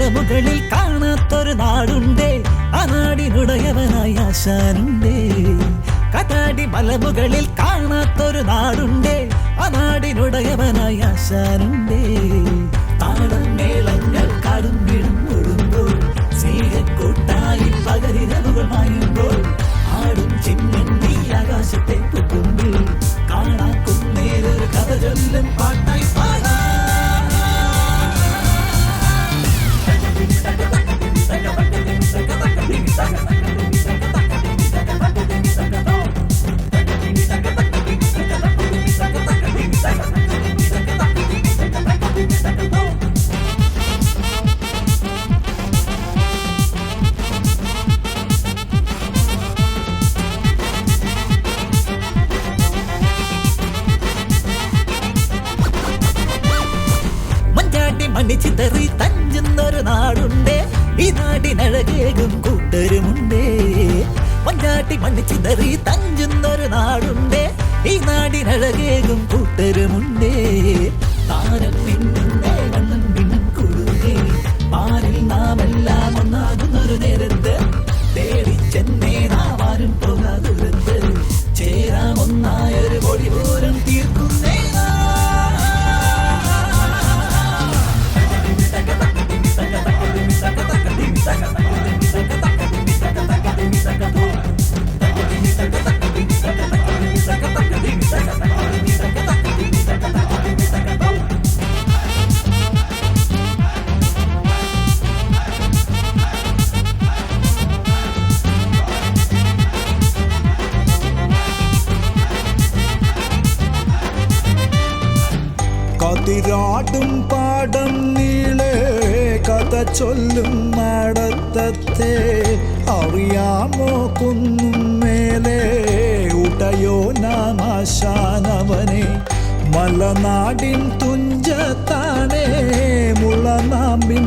മലമുകളിൽ കാണാത്തൊരു നാടുണ്ടേ. ആ നാടിനുടയവനായ ആശാനുണ്ടേ. കത്താടി മലമുകളിൽ കാണാത്തൊരു നാടുണ്ടേ. ആ നാടിനുടയവനായ ആശാനുണ്ടേ. താളം കഥ പാട്ടായി നാമാശാനവനെ മലനാടിൻ തുഞ്ചത്താണേ മുളനാമ്പിൻ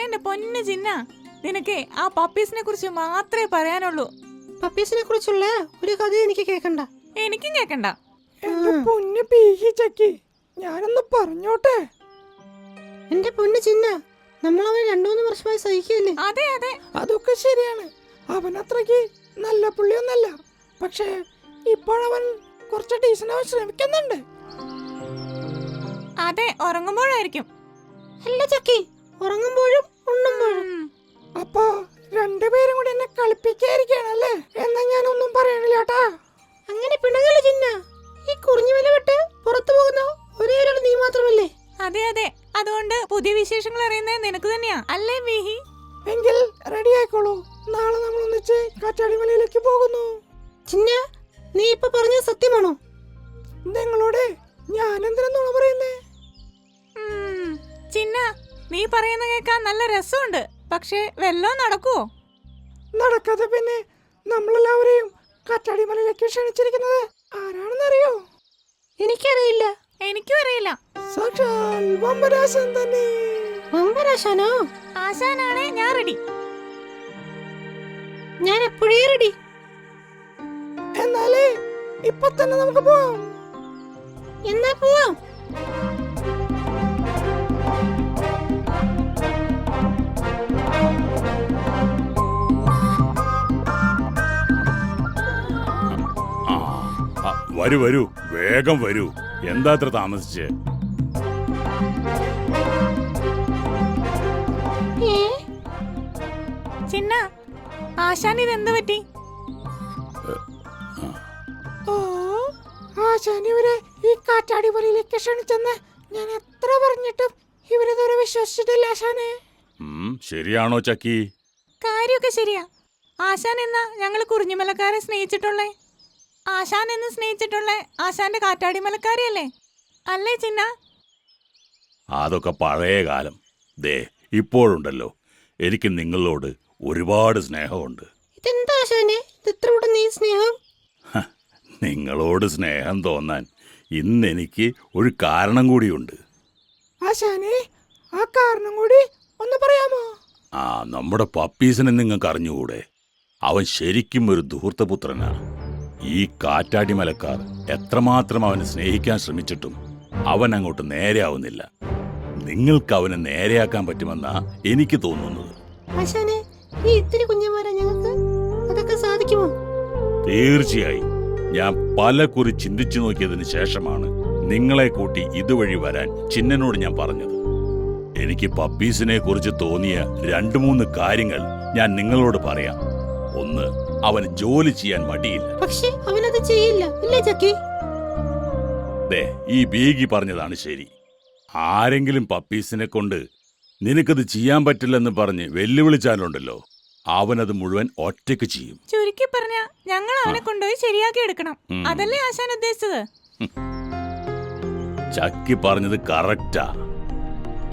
എന്റെ പൊന്നു ചിന്ന നിനക്ക് ആ പപ്പീസിനെ കുറിച്ച് മാത്രമേ പറയാനുള്ളൂ. പപ്പീസിനെ കുറിച്ചുള്ള ഒരു കഥ എനിക്ക് കേക്കണ്ട. എനിക്കും കേക്കണ്ട. എന്റെ പൊന്നു പീഹി ചക്കി ഞാനൊന്ന് പറഞ്ഞോട്ടെ? എന്റെ പൊന്നു ചിന്ന നമ്മളവൻ രണ്ടുമൂന്ന് രണ്ടു വർഷമായി സഹിക്കല്ലേ അതെ അതെ. അതൊക്കെ ശരിയാണ്. അവൻ അത്രയ്ക്ക് നല്ല പുള്ളിയൊന്നല്ല. പക്ഷേ ഇപ്പോഴവൻ കുറച്ച് ഡീസനാവാൻ ശ്രമിക്കുന്നുണ്ട്. അതെ ഉറങ്ങുമ്പോഴായിരിക്കും. അല്ല ചക്കി ഉറങ്ങുമ്പോഴും ഉണ്ണുമ്പോഴും. അപ്പോ രണ്ടുപേരും കൂടി എന്നെ കളിപ്പിക്കായിരിക്കണല്ലേ എന്നാ ഞാനൊന്നും പറയണില്ല കേട്ടാ അങ്ങനെ പിണങ്ങല്ല ചിന്ന? ഈ കുറിഞ്ഞു വില വിട്ട് പുറത്തു പോകുന്ന ഒരേ ഒരാൾ നീ മാത്രമല്ലേ? അതെ അതെ. അതുകൊണ്ട് പുതിയ വിശേഷങ്ങൾ അറിയുന്നത് നിനക്ക് തന്നെയാ. അല്ലേ മീഹി എങ്കിൽ റെഡി ആയിക്കോളൂ. നാളെ നമ്മൾ ഒന്നിച്ച് കാറ്റാടിമലയിലേക്ക് പോകുന്നു. ചിന്ന നീ ഇപ്പൊ പറഞ്ഞത് സത്യമാണോ? നിങ്ങളോട് ഞാൻ എന്തിനാ നുണ പറയുന്നേ. ചിന്ന നീ പറയുന്ന കേൾക്കാൻ നല്ല രസമുണ്ട്. പക്ഷേ വെല്ലോ നടക്കുവോ? നടക്കാതെ പിന്നെ നമ്മളെല്ലാവരെയും കറ്റാടിമലയിലേക്ക് ക്ഷണിച്ചിരിക്കുന്നത് ആരാണെന്നറിയോ? എനിക്കറിയില്ല. എനിക്കും അറിയില്ല. സാക്ഷാൽ വമ്പരാശൻ തന്നെ. വമ്പരാശാനോ? ആശാനാണേ ഞാൻ റെഡി ഞാൻ എപ്പോഴേ റെഡി എന്നാലേ ഇപ്പൊ തന്നെ നമുക്ക് പോവാം. എന്നാ പോവാം? വരൂ വരൂ. വേഗം വരൂ. എന്താ അത്ര താമസിച്ചേ? ചിന്ന ആശാൻ ഇത് പറ്റി? ഓ ആശാൻ ഇവരെ ഈ കാറ്റാടി വലിയിലേക്ക് ക്ഷണിച്ചെന്ന് ഞാൻ എത്ര പറഞ്ഞിട്ടും ഇവരിതുവരെ വിശ്വസിച്ചിട്ടില്ല ആശാനെ. ശരിയാണോ ചക്കി? കാര്യമൊക്കെ ശരിയാ. ആശാൻ എന്നാ ഞങ്ങൾ കുറിഞ്ഞുമലക്കാരെ സ്നേഹിച്ചിട്ടുള്ളേ? ആശാൻ എന്ന് സ്നേഹിച്ചിട്ടുള്ള ആശാന്റെ കാറ്റാടി മലക്കാരിയല്ലേ? അല്ലേ ചിന്ന? അതൊക്കെ പഴയ കാലം. ദേ ഇപ്പോഴുണ്ടല്ലോ. എനിക്ക് നിങ്ങളോട് ഒരുപാട് സ്നേഹമുണ്ട്. ഇതെന്താ ആശാനെ? ഈ സ്നേഹം? നിങ്ങളോട് സ്നേഹം തോന്നാൻ ഇന്ന് എനിക്ക് ഒരു കാരണം കൂടിയുണ്ട്. ആശാനെ ആ കാരണം കൂടി ഒന്ന് പറയാമോ? ആ നമ്മുടെ പപ്പീസിനെ നിങ്ങൾക്ക് അറിഞ്ഞുകൂടെ അവൻ ശരിക്കും ഒരു ധൂർത്തപുത്രനാ ഈ കാറ്റാടിമലക്കാർ എത്രമാത്രം അവനെ സ്നേഹിക്കാൻ ശ്രമിച്ചിട്ടും അവൻ അങ്ങോട്ട് നേരെയാവുന്നില്ല. നിങ്ങൾക്ക് അവനെ നേരെയാക്കാൻ പറ്റുമെന്നാ എനിക്ക് തോന്നുന്നത്. ആശാനെ ഈ ഇത്തിരി കുഞ്ഞന്മാരാ ഞങ്ങൾക്ക്? അതൊക്കെ സാധിക്കുമോ? തീർച്ചയായും. ഞാൻ പല കുറി ചിന്തിച്ചു നോക്കിയതിന് ശേഷമാണ് നിങ്ങളെ കൂട്ടി ഇതുവഴി വരാൻ ചിന്നനോട് ഞാൻ പറഞ്ഞത്. എനിക്ക് പപ്പീസിനെ കുറിച്ച് തോന്നിയ രണ്ടു മൂന്ന് കാര്യങ്ങൾ ഞാൻ നിങ്ങളോട് പറയാം. ഒന്ന് അവന് ജോലി ചെയ്യാൻ മടിയില്ല. പക്ഷെ അവനത് ചെയ്യില്ല. ഇല്ലേ ചക്കി ദേ ഈ ബീഗി പറഞ്ഞതാണ് ശരി. ആരെങ്കിലും പപ്പീസിനെ കൊണ്ട് നിനക്കത് ചെയ്യാൻ പറ്റില്ലെന്ന് പറഞ്ഞ് വെല്ലുവിളിച്ചാലുണ്ടല്ലോ. അവനത് മുഴുവൻ ഒറ്റയ്ക്ക് ചെയ്യും. ചുരുക്കി പറഞ്ഞ ഞങ്ങൾ അവനെ കൊണ്ടുപോയി ശരിയാക്കി എടുക്കണം അതല്ലേ ആശാൻ ഉദ്ദേശിച്ചത്? ചക്കി പറഞ്ഞത് കറക്റ്റാ.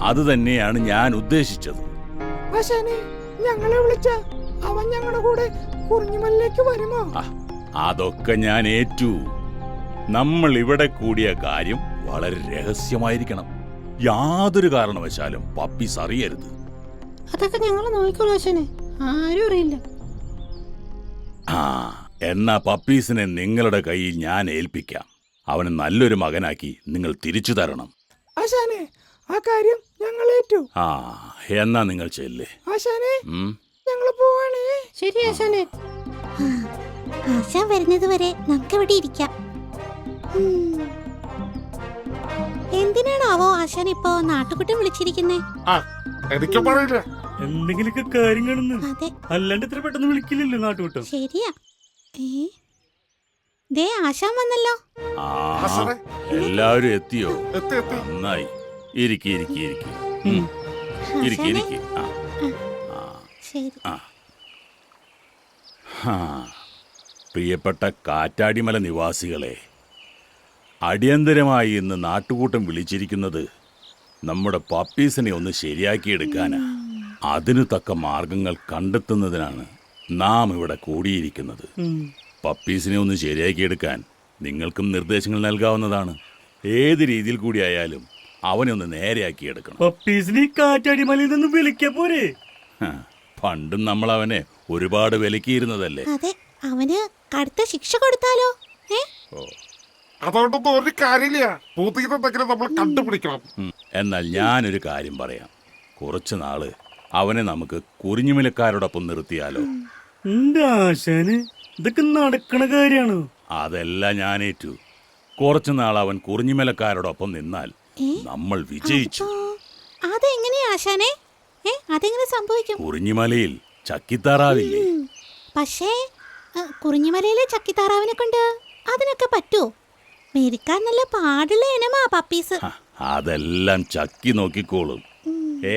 അത് തന്നെയാണ് ഞാൻ ഉദ്ദേശിച്ചത്. ഞങ്ങളെ വിളിച്ച അവൻ ഞങ്ങളുടെ കൂടെ കുറിഞ്ഞുമല്ലിലേക്ക് വരുമോ? ആ, അതൊക്കെ ഞാൻ ഏറ്റു. നമ്മൾ ഇവിടെ കൂടിയ കാര്യം വളരെ രഹസ്യമായിരിക്കണം. യാതൊരു കാരണവശാലും പപ്പീസ് അറിയരുത് അതൊക്കെ ഞങ്ങൾ നോക്കിക്കോളൂ ആശാനെ ആരും അറിയില്ല. ആ എന്നാ പപ്പീസിനെ നിങ്ങളുടെ കയ്യിൽ ഞാൻ ഏൽപ്പിക്കാം. അവന് നല്ലൊരു മകനാക്കി നിങ്ങൾ തിരിച്ചു തരണം. ആശാനെ ആ കാര്യം ഞങ്ങൾ ഏറ്റു. ആ എന്നാ നിങ്ങൾ ചെല്ലേ. ആശാനെ ഉം. ഞങ്ങൾ പോവാണേ. ശരി ആശാനെ. ആശാൻ വരുന്നത് വരെ നമുക്ക് ഇവിടെ ഇരിക്കാം. എന്തിനാണാവോ ആശാൻ ഇപ്പോ നാട്ടുകുട്ടം വിളിച്ചിരിക്കുന്നേ? എനിക്ക് പറയില്ല എന്തെങ്കിലുമൊക്കെ കാര്യം കാണുന്നു അതെ. അല്ലാണ്ട് ഇത്ര പെട്ടെന്ന് വിളിക്കില്ലല്ലോ നാട്ടുകൂട്ടം ശരിയാ. ഏ? ദേ ആശാൻ വന്നല്ലോ. ആ ഹസനെ, എല്ലാവരും എത്തിയോ? എത്തി എത്തി. നന്നായി. ഇരിക്കി ഇരിക്കി ഇരിക്കി. ഇരിക്കി ആശാനെ? ഇരിക്കി. ആ. ആ. ശരി. ഹാ. പ്രിയപ്പെട്ട കാറ്റാടിമല നിവാസികളെ അടിയന്തരമായി ഇന്ന് നാട്ടുകൂട്ടം വിളിച്ചിരിക്കുന്നത് നമ്മുടെ പപ്പീസിനെ ഒന്ന് ശരിയാക്കിയെടുക്കാനാ. അതിനു തക്ക മാർഗങ്ങൾ കണ്ടെത്തുന്നതിനാണ് നാം ഇവിടെ കൂടിയിരിക്കുന്നത്. പപ്പീസിനെ ഒന്ന് ശരിയാക്കിയെടുക്കാൻ നിങ്ങൾക്കും നിർദ്ദേശങ്ങൾ നൽകാവുന്നതാണ്. ഏത് രീതിയിൽ കൂടിയായാലും അവനെ ഒന്ന് നേരെയാക്കിയെടുക്കണം. പപ്പീസിനെ കാറ്റാടിമലയിൽ നിന്നും വിളിക്കാ പോരെ. പണ്ടും നമ്മൾ അവനെ ഒരുപാട് വിലക്കിയിരുന്നതല്ലേ? അതെ അവന് കടുത്ത ശിക്ഷ കൊടുത്താലോ? അതുകൊണ്ടൊന്നും ഒരു കാര്യമില്ല. പുതിയതെന്തെങ്കിലും നമ്മൾ കണ്ടുപിടിക്കണം. എന്നാൽ ഞാനൊരു കാര്യം പറയാം. കുറച്ചു നാൾ അവനെ നമുക്ക് കുറിഞ്ഞുമിലക്കാരോടൊപ്പം നിർത്തിയാലോ? എന്റെ ആശാന് ഇതൊക്കെ നടക്കണ കാര്യമാണ് അതെല്ലാം ഞാനേറ്റു. കുറച്ചു നാൾ അവൻ കുറിഞ്ഞുമിലക്കാരോടൊപ്പം നിന്നാൽ നമ്മൾ വിജയിച്ചു. അതെങ്ങനെയാ ആശാനെ? ഏ അതെങ്ങനെ സംഭവിക്കും? കുറിഞ്ഞിമലയിൽ ചക്കിത്താറാവില്ലേ? പക്ഷേ കുറിഞ്ഞിമലയിലെ ചക്കിത്താറാവിനെ കൊണ്ട് അതിനൊക്കെ പറ്റുമോ മേരിക്കാൻ നല്ല പാടുള്ള ഇനമാ പപ്പീസ്. അതെല്ലാം ചക്കി നോക്കിക്കോളും.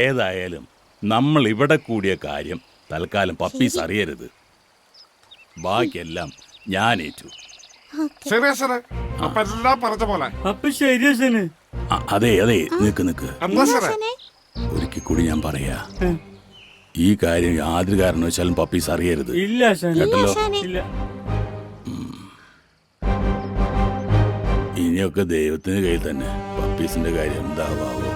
ഏതായാലും നമ്മൾ ഇവിടെ കൂടിയ കാര്യം തൽക്കാലം പപ്പീസ് അറിയരുത്. ബാക്കിയെല്ലാം ഞാൻ ഏറ്റു. അതെ അതെ നിക്ക് നിക്ക്. ഒരിക്കൽ കൂടി ഞാൻ പറയാ. ഈ കാര്യം യാതൊരു വെച്ചാലും പപ്പീസ് അറിയരുത്. ഇല്ല കേട്ടല്ലോ? ഇല്ല ഇനിയൊക്കെ ദൈവത്തിന്റെ കയ്യിൽ തന്നെ പപ്പീസിന്റെ കാര്യം എന്താവാവോ.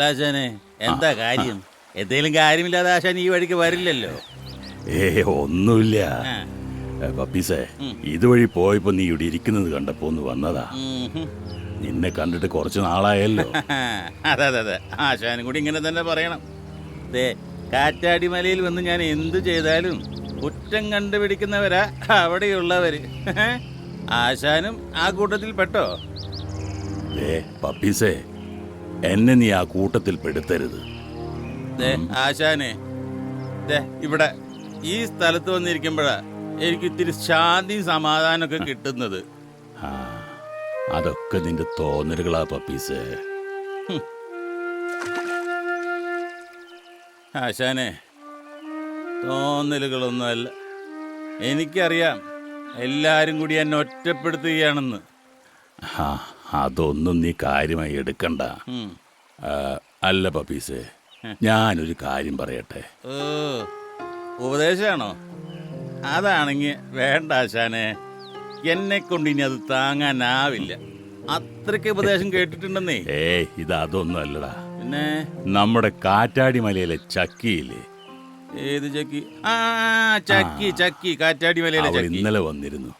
ആ, അല്ല ആശാനെ എന്താ കാര്യം? എന്തേലും കാര്യമില്ലാതെ ആശാൻ ഈ വഴിക്ക് വരില്ലല്ലോ. ഏ ഒന്നുമില്ല. പപ്പീസേ ഇതുവഴി പോയപ്പോ നീ ഇവിടെ ഇരിക്കുന്നത് കണ്ടപ്പോ ഒന്ന് വന്നതാ. നിന്നെ കണ്ടിട്ട് കുറച്ച് നാളായല്ലോ. അതെ അതെ അതെ. ആശാനും കൂടി ഇങ്ങനെ തന്നെ പറയണം. ദേ കാറ്റാടി മലയിൽ വന്ന് ഞാൻ എന്തു ചെയ്താലും കുറ്റം കണ്ടുപിടിക്കുന്നവരാ അവിടെയുള്ളവര്. ആശാനും ആ കൂട്ടത്തിൽ പെട്ടോ ഏ പപ്പീസേ എന്നെ നീ ആ കൂട്ടത്തിൽ പെടുത്തരുത്. ആശാനെ ഇവിടെ ഈ സ്ഥലത്ത് വന്നിരിക്കുമ്പോഴാ എനിക്ക് ഇത്തിരി ശാന്തിയും സമാധാനമൊക്കെ കിട്ടുന്നത്. അതൊക്കെ നിന്റെ തോന്നലുകളാ പപ്പീസ്. ആശാനെ തോന്നലുകളൊന്നുമല്ല. എനിക്കറിയാം എല്ലാരും കൂടി എന്നെ ഒറ്റപ്പെടുത്തുകയാണെന്ന്. ആ. അതൊന്നും നീ കാര്യമായി എടുക്കണ്ട. അല്ല പപ്പീസേ ഞാനൊരു കാര്യം പറയട്ടെ. ഉപദേശമാണോ? അതാണെങ്കിൽ വേണ്ട ആശാനെ. എന്നെ കൊണ്ട് ഇനി അത് താങ്ങാനാവില്ല. അത്രയ്ക്ക് ഉപദേശം കേട്ടിട്ടുണ്ടെന്നേ. ഏ ഇത് അതൊന്നും അല്ലടാ. പിന്നെ? നമ്മുടെ കാറ്റാടി മലയിലെ ചക്കിയില്ലേ? ഏത് ചക്കി? ആ ചക്കി ചക്കി കാറ്റാടി മലയിലെ ഇന്നലെ വന്നിരുന്നു.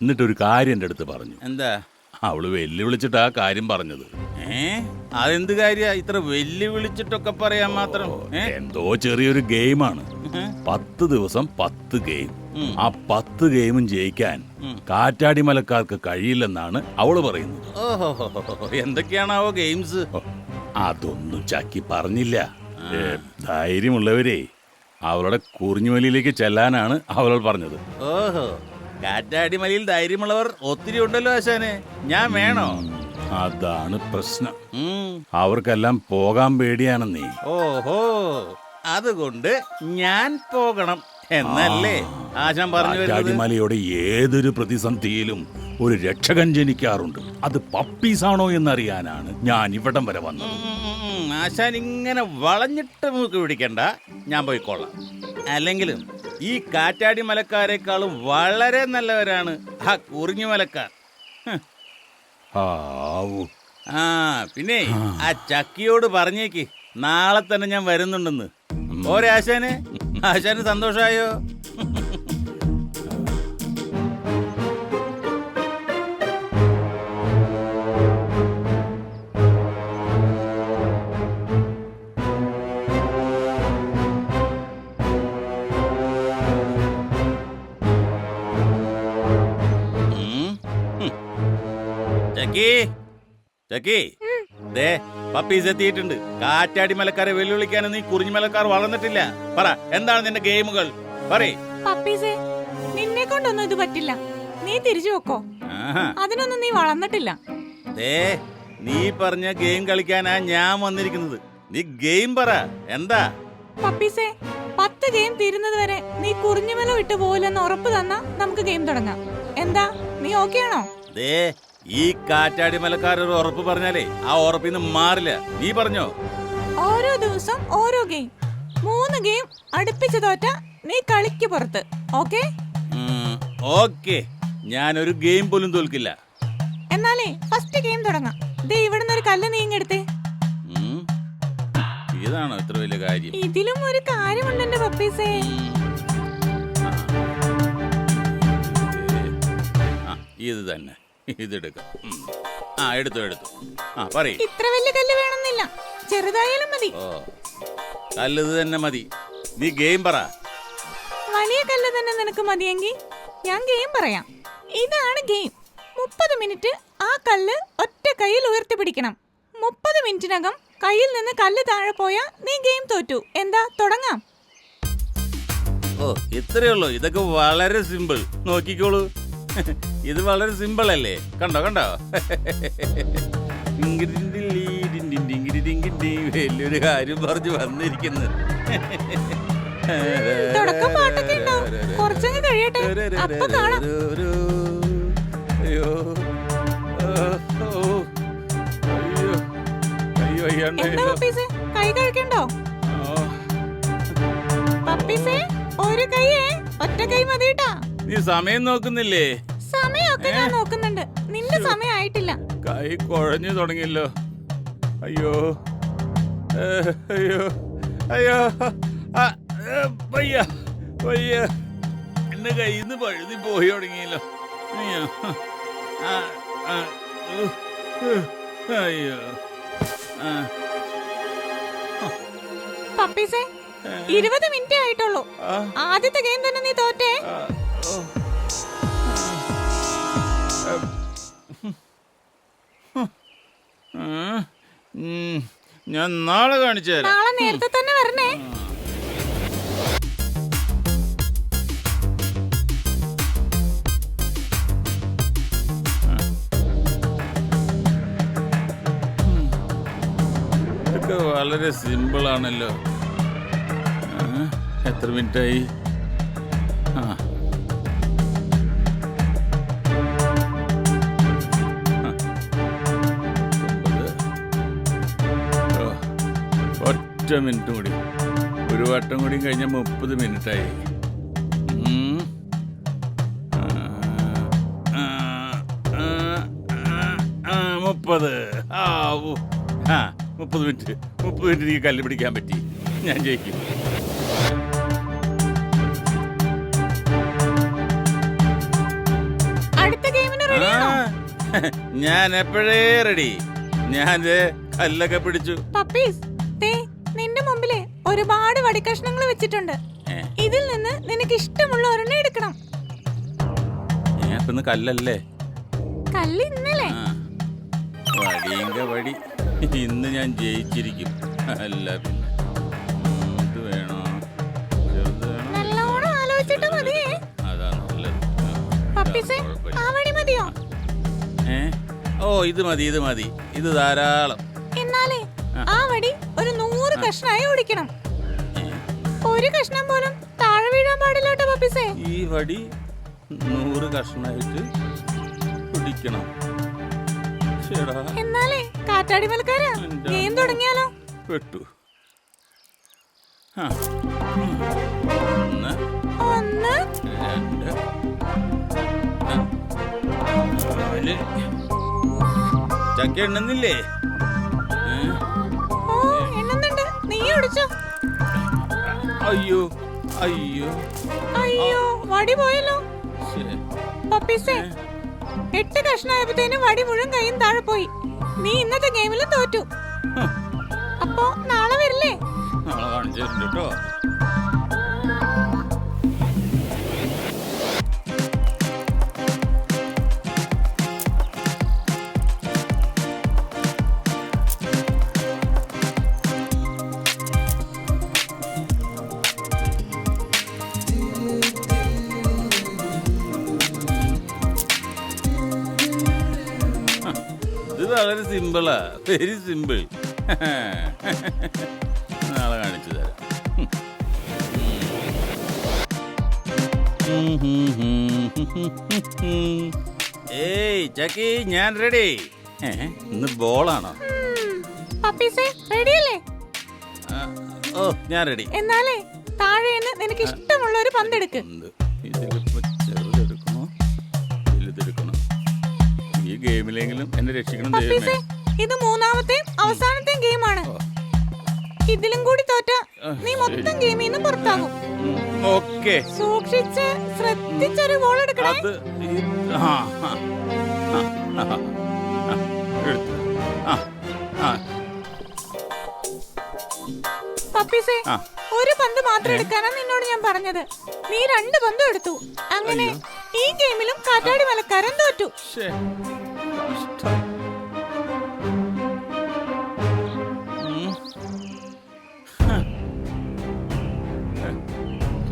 എന്നിട്ടൊരു കാര്യം എന്റെ അടുത്ത് പറഞ്ഞു. എന്താ? അവൾ വെല്ലുവിളിച്ചിട്ട് ആ കാര്യം പറഞ്ഞത്. ഏ? അതെന്ത് കാര്യ? ഇത്ര വെല്ലുവിളിച്ചിട്ടൊക്കെ പറയാൻ മാത്രം ഏ? എന്തോ ചെറിയൊരു ഗെയിമാണ്. പത്ത് ദിവസം പത്ത് ഗെയിം. ആ പത്ത് ഗെയിമും ജയിക്കാൻ കാറ്റാടി മലക്കാർക്ക് കഴിയില്ലെന്നാണ് അവൾ പറയുന്നത്. ഓഹോ എന്തൊക്കെയാണാവോ ഗെയിംസ്? ഓ, അതൊന്നും ചക്കി പറഞ്ഞില്ല. ഏ, ധൈര്യമുള്ളവരെ അവളുടെ കുറിഞ്ഞുമലിയിലേക്ക് ചെല്ലാനാണ് അവൾ പറഞ്ഞത്. ഓഹോ. കാറ്റാടി മലയിൽ ധൈര്യമുള്ളവർ ഒത്തിരി ഉണ്ടല്ലോ ആശാനെ. ഞാൻ വേണോ? അതാണ് പ്രശ്നം. അവർക്കെല്ലാം പോകാൻ പേടിയാണെന്നേ ഓഹോ. അതുകൊണ്ട് ഞാൻ പോകണം എന്നല്ലേ ആശാൻ പറഞ്ഞു കാറ്റാടിമലയുടെ ഏതൊരു പ്രതിസന്ധിയിലും ഒരു രക്ഷകൻ ജനിക്കാറുണ്ട്. അത് പപ്പീസാണോ എന്നറിയാനാണ് ഞാൻ ഇവിടം വരെ വന്നത്. ആശാൻ ഇങ്ങനെ വളഞ്ഞിട്ട് മൂക്ക് പിടിക്കണ്ട. ഞാൻ പോയിക്കോളാം. അല്ലെങ്കിലും ഈ കാറ്റാടി മലക്കാരെക്കാളും വളരെ നല്ലവരാണ് ആ കുറിഞ്ഞു മലക്കാർ. ആ പിന്നെ ആ. ചക്കിയോട് പറഞ്ഞേക്ക്. നാളെ തന്നെ ഞാൻ വരുന്നുണ്ടെന്ന്. ഓരേ ആശാന്. ആശാന് സന്തോഷായോ? ചക്കി. ചക്കി. ദേ പപ്പീസ് എത്തിയിട്ടുണ്ട്. കാറ്റാടി മലക്കാരെ വെല്ലുവിളിക്കാനും നീ കുറിഞ്ഞു മലക്കാർ വളർന്നിട്ടില്ല. പറ എന്താണ് നിന്റെ ഗെയിമുകൾ? പറയേ. പപ്പീസേ നിന്നെ കൊണ്ടൊന്നും ഇത് പറ്റില്ല. നീ തിരിച്ചു വെക്കോ. അതിനൊന്നും നീ വളർന്നിട്ടില്ല. ദേ നീ പറഞ്ഞ ഗെയിം കളിക്കാനാ ഞാൻ വന്നിരിക്കുന്നത്. നീ ഗെയിം പറ എന്താ? പപ്പീസേ പത്ത് ഗെയിം തീരുന്നത് വരെ നീ കുറിഞ്ഞുമല വിട്ടു പോലെന്ന് ഉറപ്പ് തന്നാ നമുക്ക് ഗെയിം തുടങ്ങാം. എന്താ നീ ഓക്കെ ആണോ ദേ ഈ കാറ്റാടി മലക്കാരൊരു ഉറപ്പ് പറഞ്ഞാലേ ആ ഉറപ്പിൽ നിന്ന് മാറില്ല നീ പറഞ്ഞോ ഓരോ ദിവസം ഓരോ ഗെയിം മൂന്ന് ഗെയിം അടുപ്പിച്ച് തോറ്റ നീ കളിക്ക് പുറത്ത് ഓക്കെ ഓക്കെ ഒരു ഗെയിം പോലും തോൽക്കില്ല എന്നാലേ ഫസ്റ്റ് ഗെയിം തുടങ്ങാം ദേ ഇവിടുന്ന് ഒരു കല്ല് നീങ്ങെടുത്തേ. ഇതാണോ ഇത്ര വലിയ കാര്യം ഇതിലും ഒരു കാര്യമുണ്ട് എന്റെ പപ്പീസേ ഇത് തന്നെ ഇതെടുക്കാം. ഉം. ആ എടുത്തു എടുത്തു. ആ പറയ്. ഇത്ര വലിയ കല്ല് വേണമെന്നില്ല. ചെറുതായാലും മതി. ഓ കല്ലത് തന്നെ മതി. നീ ഗെയിം പറ. വലിയ കല്ല് തന്നെ നിനക്ക് മതിയെങ്കിൽ ഞാൻ ഗെയിം പറയാം. ഇതാണ് ഗെയിം. മുപ്പത് മിനിറ്റ് ആ കല്ല് ഒറ്റ കയ്യിൽ ഉയർത്തിപ്പിടിക്കണം മുപ്പത് മിനിറ്റിനകം കയ്യിൽ നിന്ന് കല്ല് താഴെ പോയാൽ നീ ഗെയിം തോറ്റു. എന്താ തുടങ്ങാം. ഓ ഇത്രയേ ഉള്ളൂ. ഇതൊക്കെ വളരെ സിമ്പിൾ. നോക്കിക്കോളൂ. ഇത് വളരെ സിമ്പിൾ അല്ലേ? കണ്ടോ കണ്ടോ. വലിയൊരു കാര്യം പറഞ്ഞു വന്നിരിക്കുന്നു അയ്യോ. അയ്യോ. കൈ കഴിക്കണ്ടോ. പപ്പീസേ ഒരു കൈയേ. ഒറ്റ കൈ മതിട്ടാ. നീ സമയം നോക്കുന്നില്ലേ? സമയമൊക്കെ ഞാൻ നോക്കുന്നുണ്ട്. നിന്റെ സമയം ആയിട്ടില്ല കൈ കുഴഞ്ഞു തുടങ്ങിയല്ലോ. അയ്യോ. അയ്യോ. അയ്യോ. വയ്യ. വയ്യ. എന്റെ കയ്യിൽ നിന്ന് പഴുതി പോയി തുടങ്ങിയല്ലോ. അയ്യോ. അയ്യോ. പപ്പീസേ ഇരുപത് മിനിറ്റ് ആയിട്ടുള്ളൂ. ആദ്യത്തെ ഗെയിം തന്നെ നീ തോറ്റേ? ഞാൻ നാളെ കാണിച്ചു തരാം നാളെ നേരത്തെ തന്നെ വരണേ ഇതൊക്കെ വളരെ സിമ്പിൾ ആണല്ലോ ആ, എത്ര മിനിറ്റായി ഒറ്റ മിനിറ്റ് കൂടി. ഒരു വട്ടം കൂടി കഴിഞ്ഞാൽ മുപ്പത് മിനിറ്റായി മുപ്പത്. ആ മുപ്പത് മിനിറ്റ് മുപ്പത് മിനിറ്റ് എനിക്ക് കല്ല് പിടിക്കാൻ പറ്റി. ഞാൻ ജയിക്കും. ഞാൻ എപ്പോഴേ റെഡി ഞാൻ കല്ലൊക്കെ പിടിച്ചു. പപ്പീസ് ഒരുപാട് വടിക്കഷ്ണങ്ങൾ വെച്ചിട്ടുണ്ട്. ഇതിൽ നിന്ന് നിനക്ക് ഇഷ്ടമുള്ള ഒരെണ്ണം എടുക്കണം. കല്ലല്ലേ? കല്ല് ഇന്നലെ. വടിയെങ്ക വടി. ഇന്ന് ഞാൻ ജയിച്ചിരിക്കും. അല്ല ഇത് വേണോ? നല്ലോണം ആലോചിച്ചിട്ട് മതിയേ. അതാ നല്ലത്. ഇതാ ആ വടി മതിയോ? ഏ? ഓ ഇത് മതി ഇത് മതി. ഇത് ധാരാളം. എന്നാലേ ആ. വടി ഒരു നൂറ് കഷ്ണായി ഓടിക്കണം. ഒരു കഷ്ണം പോലും താഴെ വീഴാൻ പാടില്ല പപ്പിസേ. ഈ വടി നൂറ് കഷ്ണമായിട്ട് പിടിക്കണം. ശരിടാ എന്നാലേ കാറ്റാടി മലക്കാരാ? ഗെയിം തുടങ്ങിയാലോ? പെട്ടു. ഒന്ന്. ഒന്ന്. രണ്ട്. നാല്. ചക്ക എണ്ണുന്നില്ലേ? ഓ എണ്ണുന്നുണ്ട്. നീ ഓടിച്ചോ അയ്യോ അയ്യോ. അയ്യോ വടി പോയല്ലോ. പപ്പീസേ എട്ട് കഷ്ണായപ്പോഴത്തേനും വടി മുഴുവൻ കൈയും താഴെ പോയി. നീ ഇന്നത്തെ ഗെയിമിൽ തോറ്റു. അപ്പോ നാളെ വരില്ലേ? നാളെ കാണിച്ചു കേട്ടോ. സിമ്പിളാ വെരി സിമ്പിൾ നാളെ കാണിച്ചു തരാം. ഏയ് ചക്കി ഞാൻ റെഡി ഇന്ന് ബോളാണോ? ഓ ഞാൻ റെഡി എന്നാലേ താഴെ നിനക്ക് ഇഷ്ടമുള്ള ഒരു പന്തെടുക്ക്. ചെറുതെടുക്കണോ? വലുതെടുക്കണോ? ഈ ഗെയിമിലെങ്കിലും എന്നെ രക്ഷിക്കണം ദൈവമേ. ഇത് മൂന്നാമത്തെയും അവസാനത്തെയും ഗെയിമാണ്. ഇതിലും കൂടി തോറ്റ നീ മൊത്തം ഗെയിമിൽ നിന്ന് പുറത്താകും. ഓക്കെ. സൂക്ഷിച്ച് ശ്രദ്ധിച്ചൊരു ബോൾ എടുക്കണേ. പപ്പീസേ ഒരു പന്ത് മാത്രം എടുക്കാനാ നിന്നോട് ഞാൻ പറഞ്ഞത്. നീ രണ്ട് പന്തും എടുത്തു. അങ്ങനെ ഈ ഗെയിമിലും കാറ്റാടി മലക്കാരൻ തോറ്റു.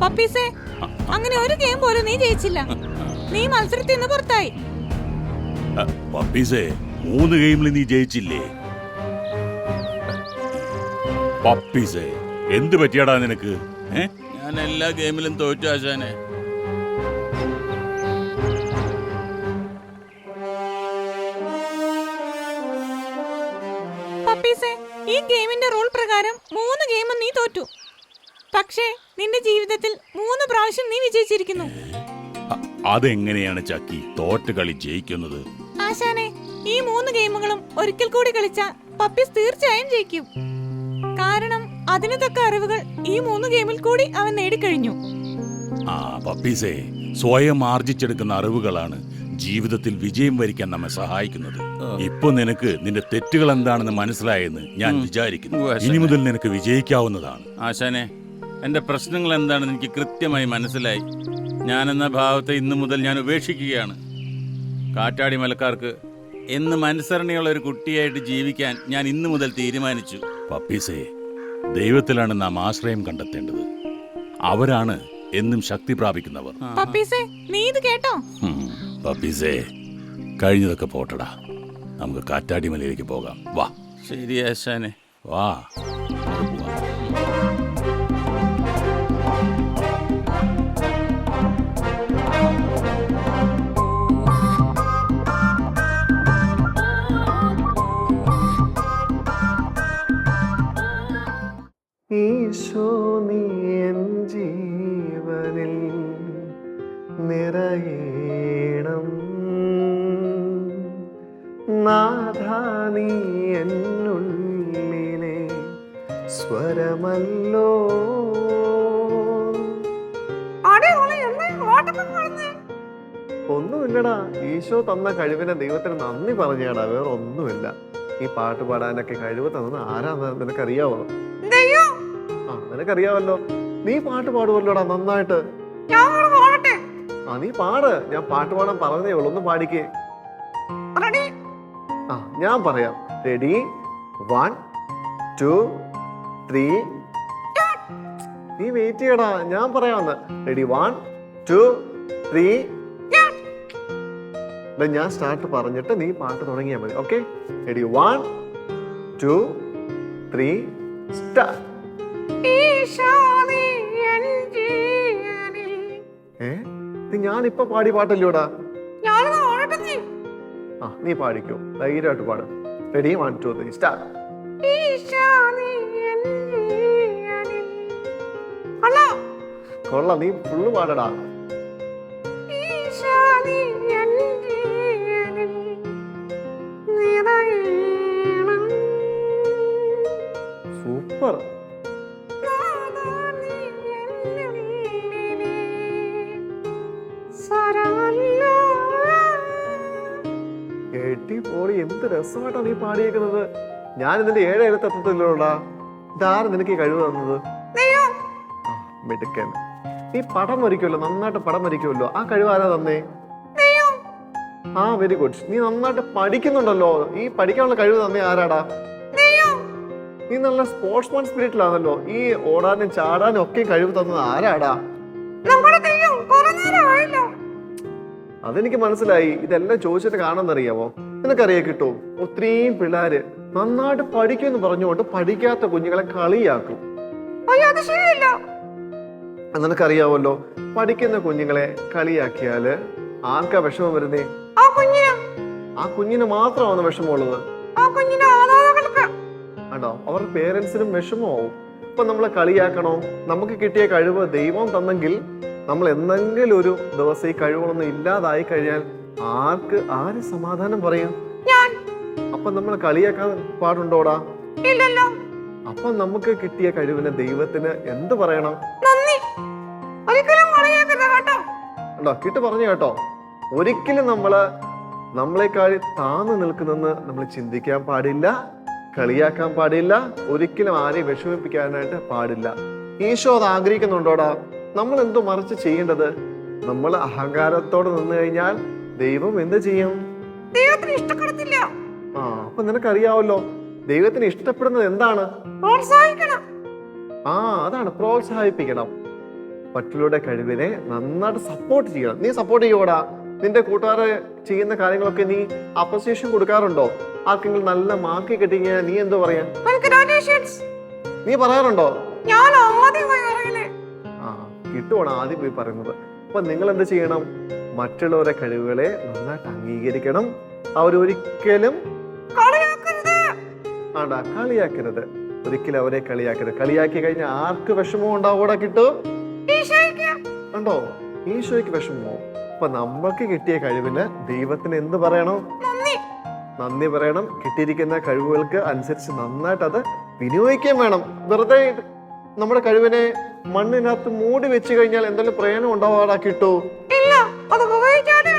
പപ്പീസേ അങ്ങനെ ഒരു ഗെയിം പോലും നീ ജയിച്ചില്ല. നീ മത്സരത്തിൽ നിന്ന് പുറത്തായി. പപ്പീസേ മൂന്ന് ഗെയിമിൽ നീ ജയിച്ചില്ലേ? പപ്പീസേ എന്ത് പറ്റിയാടാ നിനക്ക്? ഞാൻ എല്ലാ ഗെയിമിലും തോറ്റു ആശാനെ. പപ്പീസേ ഈ ഗെയിമിന്റെ റൂൾ പ്രകാരം മൂന്ന് ഗെയിമും നീ തോറ്റു. പക്ഷേ നിന്റെ ജീവിതത്തിൽ മൂന്ന് പ്രാവശ്യം നീ വിജയിച്ചിരിക്കുന്നു. അതെങ്ങനെയാണ് ചക്കി? തോറ്റ കളി ജയിക്കുന്നത്. ആശാനെ ഈ മൂന്ന് ഗെയിമുകളും ഒരിക്കൽ കൂടി കളിച്ച പപ്പിസ് തീർച്ചയായും ജയിക്കും. കാരണം അതിന് തക്ക അറിവുകൾ ഈ മൂന്ന് ഗെയിമിൽ കൂടി അവൻ നേടിക്കഴിഞ്ഞു. ആ പപ്പീസേ സ്വയം ആർജിച്ചെടുക്കുന്ന അറിവുകളാണ് ജീവിതത്തിൽ വിജയം വരിക്കാൻ നമ്മെ സഹായിക്കുന്നത്. ഇപ്പൊ നിനക്ക് നിന്റെ തെറ്റുകൾ എന്താണെന്ന് മനസ്സിലായെന്ന് ഞാൻ വിചാരിക്കുന്നു. ഇനി മുതൽ നിനക്ക് വിജയിക്കാവുന്നതാണ്. ആശാനെ എന്റെ പ്രശ്നങ്ങൾ എന്താണെന്ന് എനിക്ക് കൃത്യമായി മനസ്സിലായി. ഞാൻ എന്ന ഭാവത്തെ ഇന്നു മുതൽ ഞാൻ ഉപേക്ഷിക്കുകയാണ്. കാറ്റാടി മലക്കാർക്ക് എന്നും അനുസരണയുള്ള ഒരു കുട്ടിയായിട്ട് ജീവിക്കാൻ ഞാൻ ഇന്നു മുതൽ തീരുമാനിച്ചു. പപ്പീസേ ദൈവത്തിലാണ് നാം ആശ്രയം കണ്ടെത്തേണ്ടത്. അവരാണ് എന്നും ശക്തി പ്രാപിക്കുന്നവർ. പപ്പീസേ നീ ഇത് കേട്ടോ? പപ്പീസേ കഴിഞ്ഞതൊക്കെ പോട്ടടാ. നമുക്ക് കാറ്റാടിമലയിലേക്ക് പോകാം. വാ. ശരി ആശാനെ. വാ. ഈശോ നീ എൻ ജീവനിൽ നിറയേണം. നാഥ നീ എന്നുള്ളിലെ സ്വരമല്ലോ. ഒന്നുമില്ലടാ ഈശോ തന്ന കഴിവിനെ ദൈവത്തിന് നന്ദി പറഞ്ഞാടാ വേറെ ഒന്നുമില്ല ഈ പാട്ട് പാടാനൊക്കെ കഴിവ് തന്നത് ആരാന്ന് നിനക്കറിയാവോ? ആ നിനക്കറിയാവല്ലോ നീ പാട്ട് പാടുമല്ലോടാ നന്നായിട്ട്. ആ നീ പാട്. ഞാൻ പാട്ട് പാടാൻ പറഞ്ഞേ ഉള്ളൂ ഒന്ന് പാടിക്കേ. ആ ഞാൻ പറയാം. റെഡി? One two three. നീ വെയിറ്റ് ചെയ്യടാ ഞാൻ പറയാമെന്ന് റെഡി? One two three. ഞാൻ സ്റ്റാർട്ട് പറഞ്ഞിട്ട് നീ പാട്ട് തുടങ്ങിയാൽ മതി okay ready? One two three start. ഏ? ഇത് ഞാനിപ്പോ പാടി പാട്ടല്ലോടാ? ആ നീ പാടിക്കോ. ധൈര്യമായിട്ട് പാടും. Ready one two three start കൊള്ളാം നീ ഫുള്ള് പാടടാ. രസമായിട്ടാ നീ പാടിയേക്കുന്നത്. ഞാൻ ഇതിന്റെ ഏഴ് എഴുത്തെത്തത്തില്ലോടാ ഇതാരും നിനക്ക് ഈ കഴിവ് തന്നത്? മിടുക്കൻ. നീ പടം വരയ്ക്കുമല്ലോ നന്നായിട്ട് പടം വരയ്ക്കുമല്ലോ. ആ കഴിവ് ആരാ തന്നേ? ആ വെരി ഗുഡ് നീ നന്നായിട്ട് പഠിക്കുന്നുണ്ടല്ലോ. ഈ പഠിക്കാനുള്ള കഴിവ് തന്നെ ആരാടാ? നീ നല്ല സ്പോർട്സ്മാൻ സ്പിരിറ്റിലാണല്ലോ ഈ ഓടാനും ചാടാനും ഒക്കെ കഴിവ് തന്നത് ആരാടാ? അതെനിക്ക് മനസ്സിലായി. ഇതെല്ലാം ചോദിച്ചിട്ട് കാണാന്നറിയാമോ നിനക്കറിയാ കിട്ടും. ഒത്തിരിയും പിള്ളേര് നന്നായിട്ട് പഠിക്കുമെന്ന് പറഞ്ഞുകൊണ്ട് പഠിക്കാത്ത കുഞ്ഞുങ്ങളെ കളിയാക്കും. അത് നിനക്കറിയാവല്ലോ പഠിക്കുന്ന കുഞ്ഞുങ്ങളെ കളിയാക്കിയാൽ ആർക്കാ വിഷമം വരുന്നേ? ആ കുഞ്ഞിന്. മാത്രമാണ് വിഷമമുള്ളത്. ആണോ? അവർ പേരൻസിനും വിഷമമാവും. ഇപ്പൊ നമ്മളെ കളിയാക്കണോ? നമുക്ക് കിട്ടിയ കഴിവ് ദൈവം തന്നെങ്കിൽ നമ്മൾ എന്തെങ്കിലും ഒരു ദിവസം ഈ കഴിവുകളൊന്നും ഇല്ലാതായി കഴിഞ്ഞാൽ ആർക്ക് ആര് സമാധാനം പറയും? അപ്പൊ നമ്മൾ കളിയാക്കാൻ പാടുണ്ടോടാ? ഇല്ലല്ലോ. അപ്പൊ നമുക്ക് കിട്ടിയ കഴിവിന് ദൈവത്തിന് എന്ത് പറയണം? കേട്ടോ. കിട്ട് പറഞ്ഞു കേട്ടോ. ഒരിക്കലും നമ്മൾ നമ്മളെക്കാൾ താന്നു നിൽക്കുന്നെന്ന് നമ്മൾ ചിന്തിക്കാൻ പാടില്ല കളിയാക്കാൻ പാടില്ല ഒരിക്കലും ആരെയും വിഷമിപ്പിക്കാനായിട്ട് പാടില്ല. ഈശോ അത് ആഗ്രഹിക്കുന്നുണ്ടോടാ? നമ്മൾ എന്തോ മറിച്ച് ചെയ്യേണ്ടത്? നമ്മൾ അഹങ്കാരത്തോടെ നിന്ന് കഴിഞ്ഞാൽ ദൈവം എന്ത് ചെയ്യും? ദൈവത്തിന് ഇഷ്ടപ്പെടത്തില്ല. ആ അപ്പൊ നിനക്കറിയാവല്ലോ ദൈവത്തിന് ഇഷ്ടപ്പെടുന്നത് എന്താണ്? പ്രോത്സാഹിക്കണം. ആ അതാണ് പ്രോത്സാഹിപ്പിക്കണം. മറ്റുള്ളവരുടെ കഴിവിനെ നന്നായിട്ട് സപ്പോർട്ട് ചെയ്യണം. നീ സപ്പോർട്ട് ചെയ്യൂടാ നിന്റെ കൂട്ടുകാരെ ചെയ്യുന്ന കാര്യങ്ങളൊക്കെ നീ അപ്രിസിയേഷൻ കൊടുക്കാറുണ്ടോ? ആർക്കെങ്കിലും നല്ല മാർക്ക് കിട്ടിക്കഴിഞ്ഞാൽ നീ എന്തോ പറയാ? നീ പറയാറുണ്ടോ? ഞാൻ ആദ്യം ആ കിട്ടുവാണ് ആദ്യം പോയി പറയുന്നത്. അപ്പൊ നിങ്ങൾ എന്ത് ചെയ്യണം? മറ്റുള്ളവരെ കഴിവുകളെ നന്നായിട്ട് അംഗീകരിക്കണം. അവരൊരിക്കലും ആണ്ടാ കളിയാക്കരുത്. ഒരിക്കലും അവരെ കളിയാക്കരുത്. കളിയാക്കി കഴിഞ്ഞാൽ ആർക്ക് വിഷമവും ഉണ്ടാവൂടെ കിട്ടും ഉണ്ടോ ഈശോയ്ക്ക് വിഷമമോ? അപ്പൊ നമ്മൾക്ക് കിട്ടിയ കഴിവിന് ദൈവത്തിന് എന്ത് പറയണം? നന്ദി പറയണം. കിട്ടിയിരിക്കുന്ന കഴിവുകൾക്ക് അനുസരിച്ച് നന്നായിട്ട് അത് വിനിയോഗിക്കുകയും വേണം. വെറുതെ നമ്മുടെ കഴിവിനെ മണ്ണിനകത്ത് മൂടി വെച്ച് കഴിഞ്ഞാൽ എന്തെങ്കിലും പ്രയോജനം ഉണ്ടാവാടാ കിട്ടോ. ഇല്ല അത്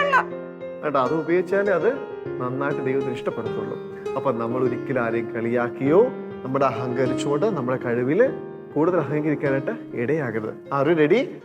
ഉള്ള. കേട്ടോ അത് ഉപയോഗിച്ചാലേ അത് നന്നായിട്ട് ദൈവത്തിന് ഇഷ്ടപ്പെടത്തുള്ളൂ. അപ്പൊ നമ്മൾ ഒരിക്കലും ആരെയും കളിയാക്കിയോ നമ്മുടെ അഹങ്കരിച്ചുകൊണ്ട് നമ്മുടെ കഴിവിൽ കൂടുതൽ അഹങ്കരിക്കാനായിട്ട് ഇടയാകരുത്. ആരും റെഡി